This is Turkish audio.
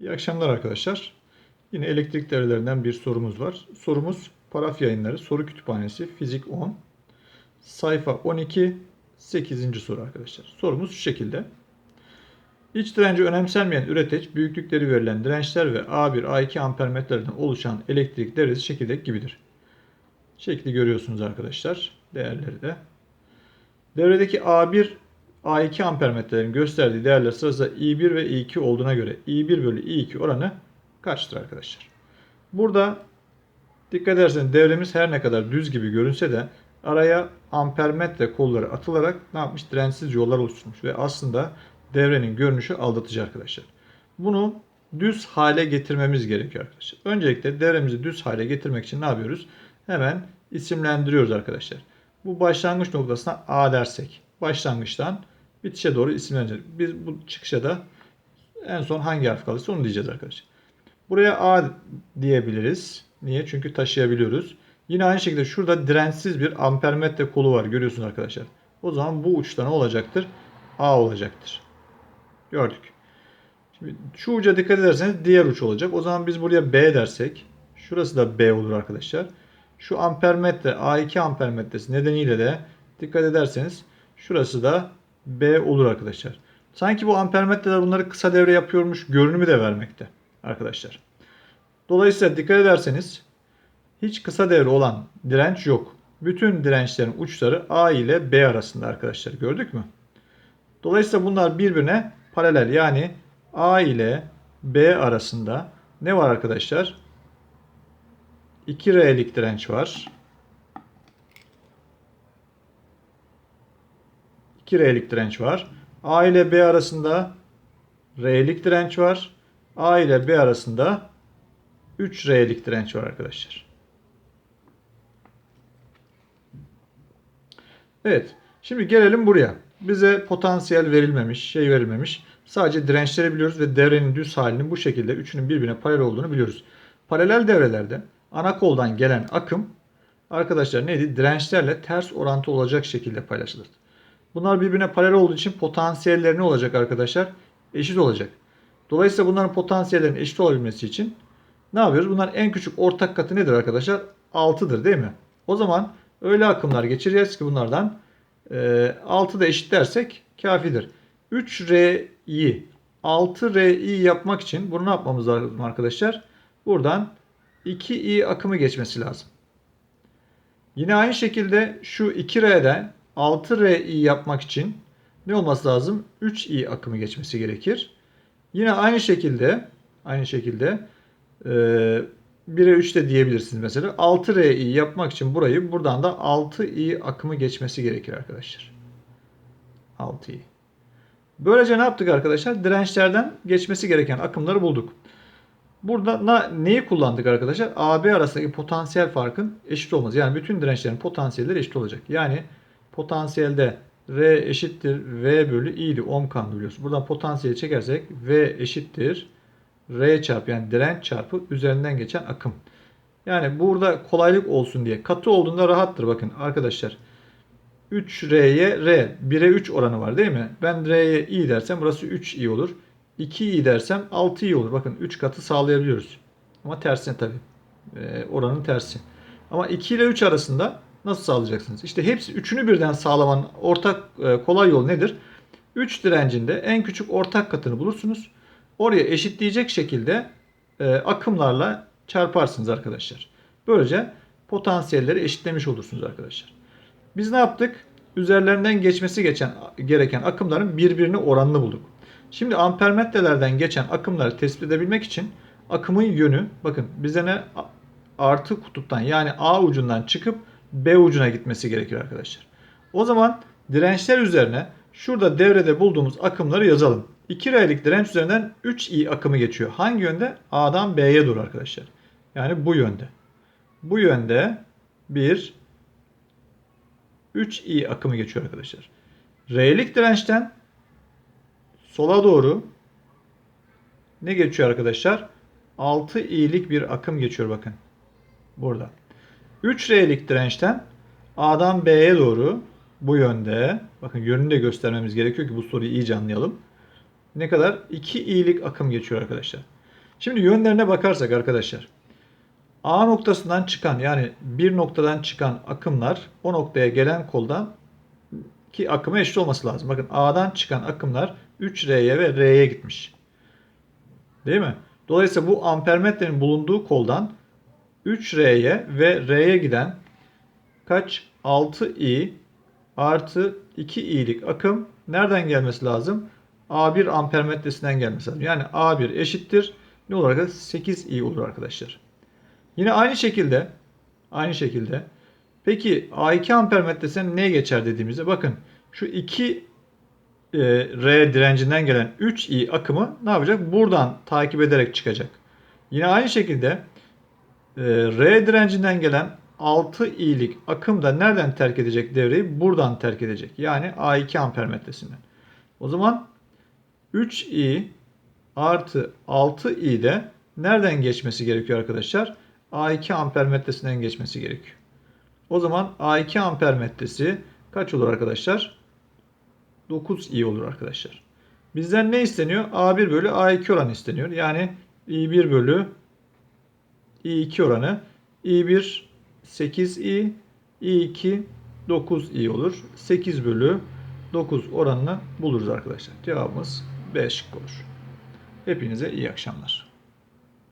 İyi akşamlar arkadaşlar. Yine elektrik devrelerinden bir sorumuz var. Sorumuz Paraf Yayınları Soru Kütüphanesi Fizik 10 sayfa 12 8. soru arkadaşlar. Sorumuz şu şekilde. İç direnci önemsenmeyen üreteç büyüklükleri verilen dirençler ve A1 A2 ampermetrelerden oluşan elektrik devresi şekildeki gibidir. Şekli görüyorsunuz arkadaşlar. Değerleri de. Devredeki A1 A2 ampermetrelerin gösterdiği değerler sırasında I1 ve I2 olduğuna göre I1 bölü I2 oranı kaçtır arkadaşlar? Burada dikkat ederseniz devremiz her ne kadar düz gibi görünse de araya ampermetre kolları atılarak ne yapmış? Dirençsiz yollar oluşturmuş ve aslında devrenin görünüşü aldatıcı arkadaşlar. Bunu düz hale getirmemiz gerekiyor arkadaşlar. Öncelikle devremizi düz hale getirmek için ne yapıyoruz? Hemen isimlendiriyoruz arkadaşlar. Bu başlangıç noktasına A dersek başlangıçtan bitişe doğru isimlendirelim. Biz bu çıkışa da en son hangi harf kalırsa onu diyeceğiz arkadaşlar. Buraya A diyebiliriz. Niye? Çünkü taşıyabiliyoruz. Yine aynı şekilde şurada dirençsiz bir ampermetre kolu var. Görüyorsunuz arkadaşlar. O zaman bu uçta ne olacaktır? A olacaktır. Gördük. Şimdi şu uca dikkat ederseniz diğer uç olacak. O zaman biz buraya B dersek şurası da B olur arkadaşlar. Şu ampermetre A2 ampermetresi nedeniyle de dikkat ederseniz şurası da B olur arkadaşlar. Sanki bu ampermetreler bunları kısa devre yapıyormuş görünümü de vermekte arkadaşlar. Dolayısıyla dikkat ederseniz hiç kısa devre olan direnç yok. Bütün dirençlerin uçları A ile B arasında arkadaşlar gördük mü? Dolayısıyla bunlar birbirine paralel yani A ile B arasında ne var arkadaşlar? 2R'lik direnç var. 2R'lik direnç var. A ile B arasında R'lik direnç var. A ile B arasında 3R'lik direnç var arkadaşlar. Evet. Şimdi gelelim buraya. Bize potansiyel verilmemiş, şey verilmemiş. Sadece dirençleri biliyoruz ve devrenin düz halinin bu şekilde üçünün birbirine paralel olduğunu biliyoruz. Paralel devrelerde ana koldan gelen akım arkadaşlar neydi? Dirençlerle ters orantı olacak şekilde paylaşılır. Bunlar birbirine paralel olduğu için potansiyelleri ne olacak arkadaşlar? Eşit olacak. Dolayısıyla bunların potansiyellerin eşit olabilmesi için ne yapıyoruz? Bunların en küçük ortak katı nedir arkadaşlar? 6'dır değil mi? O zaman öyle akımlar geçireceğiz ki bunlardan e, 6 da eşit dersek kafidir. 3R'yi 6R'yi yapmak için bunu ne yapmamız lazım arkadaşlar? Buradan 2i akımı geçmesi lazım. Yine aynı şekilde şu 2R'den 6R'yi yapmak için ne olması lazım? 3i akımı geçmesi gerekir. Yine aynı şekilde aynı şekilde e, 1'e 3 de diyebilirsiniz mesela. 6R'yi yapmak için burayı buradan da 6i akımı geçmesi gerekir arkadaşlar. 6i. Böylece ne yaptık arkadaşlar? Dirençlerden geçmesi gereken akımları bulduk. Burada na, neyi kullandık arkadaşlar? AB arasındaki potansiyel farkın eşit olması. Yani bütün dirençlerin potansiyelleri eşit olacak. Yani potansiyelde R eşittir V bölü I'di. Ohm kanunu biliyorsun. Buradan potansiyeli çekersek V eşittir R çarpı yani direnç çarpı üzerinden geçen akım. Yani burada kolaylık olsun diye. Katı olduğunda rahattır bakın arkadaşlar. 3R'ye R 1'e 3 oranı var değil mi? Ben R'ye I dersem burası 3I olur. 2i dersem 6i olur. Bakın 3 katı sağlayabiliyoruz. Ama tersine tabi. Ee, oranın tersi. Ama 2 ile 3 arasında nasıl sağlayacaksınız? İşte hepsi üçünü birden sağlamanın ortak e, kolay yol nedir? 3 direncinde en küçük ortak katını bulursunuz. Oraya eşitleyecek şekilde e, akımlarla çarparsınız arkadaşlar. Böylece potansiyelleri eşitlemiş olursunuz arkadaşlar. Biz ne yaptık? Üzerlerinden geçmesi geçen gereken akımların birbirine oranını bulduk. Şimdi ampermetrelerden geçen akımları tespit edebilmek için akımın yönü bakın bize ne artı kutuptan yani A ucundan çıkıp B ucuna gitmesi gerekiyor arkadaşlar. O zaman dirençler üzerine şurada devrede bulduğumuz akımları yazalım. 2 R'lik direnç üzerinden 3I akımı geçiyor. Hangi yönde? A'dan B'ye doğru arkadaşlar. Yani bu yönde. Bu yönde bir 3I akımı geçiyor arkadaşlar. R'lik dirençten sola doğru ne geçiyor arkadaşlar? 6 i'lik bir akım geçiyor bakın. Burada. 3R'lik dirençten A'dan B'ye doğru bu yönde bakın yönünü de göstermemiz gerekiyor ki bu soruyu iyice anlayalım. Ne kadar? 2 i'lik akım geçiyor arkadaşlar. Şimdi yönlerine bakarsak arkadaşlar. A noktasından çıkan yani bir noktadan çıkan akımlar o noktaya gelen koldan ki akıma eşit olması lazım. Bakın A'dan çıkan akımlar 3R'ye ve R'ye gitmiş. Değil mi? Dolayısıyla bu ampermetrenin bulunduğu koldan 3R'ye ve R'ye giden kaç? 6I artı 2i'lik akım nereden gelmesi lazım? A1 ampermetresinden gelmesi lazım. Yani A1 eşittir. Ne olur arkadaşlar? 8i olur arkadaşlar. Yine aynı şekilde aynı şekilde peki A2 ampermetresinden neye geçer dediğimizde bakın şu 2 e, R direncinden gelen 3i akımı ne yapacak? Buradan takip ederek çıkacak. Yine aynı şekilde e, R direncinden gelen 6i'lik akım da nereden terk edecek devreyi? Buradan terk edecek. Yani A2 ampermetresinden. O zaman 3i artı 6i de nereden geçmesi gerekiyor arkadaşlar? A2 ampermetresinden geçmesi gerekiyor. O zaman A2 ampermetresi kaç olur arkadaşlar? 9i olur arkadaşlar. Bizden ne isteniyor? A1 bölü A2 oranı isteniyor. Yani i1 bölü i2 oranı. i1 8i, i2 9i olur. 8 bölü 9 oranını buluruz arkadaşlar. Cevabımız B şıkkı olur. Hepinize iyi akşamlar.